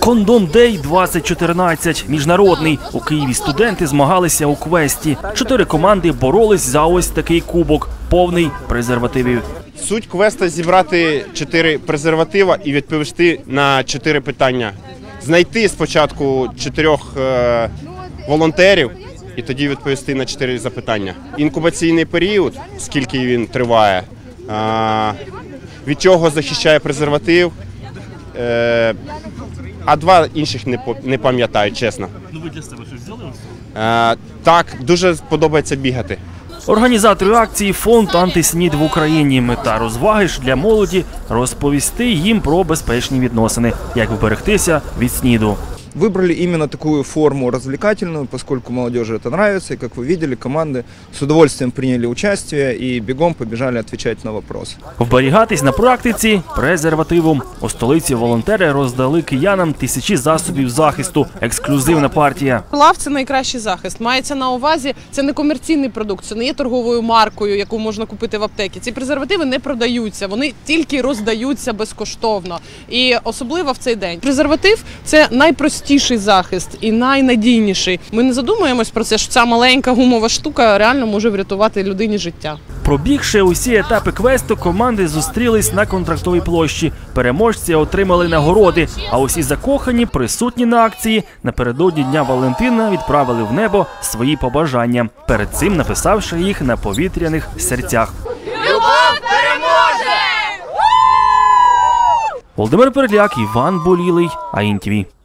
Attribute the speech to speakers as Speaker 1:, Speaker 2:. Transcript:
Speaker 1: Кондом Дей 2014 міжнародний. У Києві студенти змагалися у квесті. Чотири команди боролись за ось такий кубок, повний презервативів.
Speaker 2: Суть квеста зібрати чотири презерватива і відповісти на чотири питання. Знайти спочатку чотирьох е, волонтерів і тоді відповісти на чотири запитання. Інкубаційний період, скільки він триває, е, від чого захищає презерватив. Е, а два інших не, по- не пам'ятаю, чесно.
Speaker 1: Ну ви для себе щось взяли?
Speaker 2: Е, так, дуже подобається бігати.
Speaker 1: Організатори акції фонд антиснід в Україні. Мета розваги ж для молоді розповісти їм про безпечні відносини, як вберегтися від сніду
Speaker 3: Выбрали именно такую форму развлекательную, поскольку молодежи это нравится. И, как вы видели, команды с удовольствием приняли участие и бегом побежали отвечать на вопросы.
Speaker 1: Вберігатись на практиці презервативом. У столиці волонтери роздали киянам тисячі засобів захисту. Ексклюзивна партія.
Speaker 4: Лав це найкращий захист. Мається на увазі, це не комерційний продукт, це не є торговою маркою, яку можна купити в аптеці. Ці презервативи не продаються, вони тільки роздаються безкоштовно. І особливо в цей день. Презерватив це найпростіший захист і найнадійніший. Ми не задумуємось про це, що ця маленька гумова штука реально може врятувати людині життя.
Speaker 1: Пробігши усі етапи квесту, команди зустрілись на контрактовій площі. Переможці отримали нагороди. А усі закохані, присутні на акції, напередодні Дня Валентина відправили в небо свої побажання, перед цим написавши їх на повітряних серцях. Любов переможе! Володимир Переляк, Іван Болілий, АІНТВ.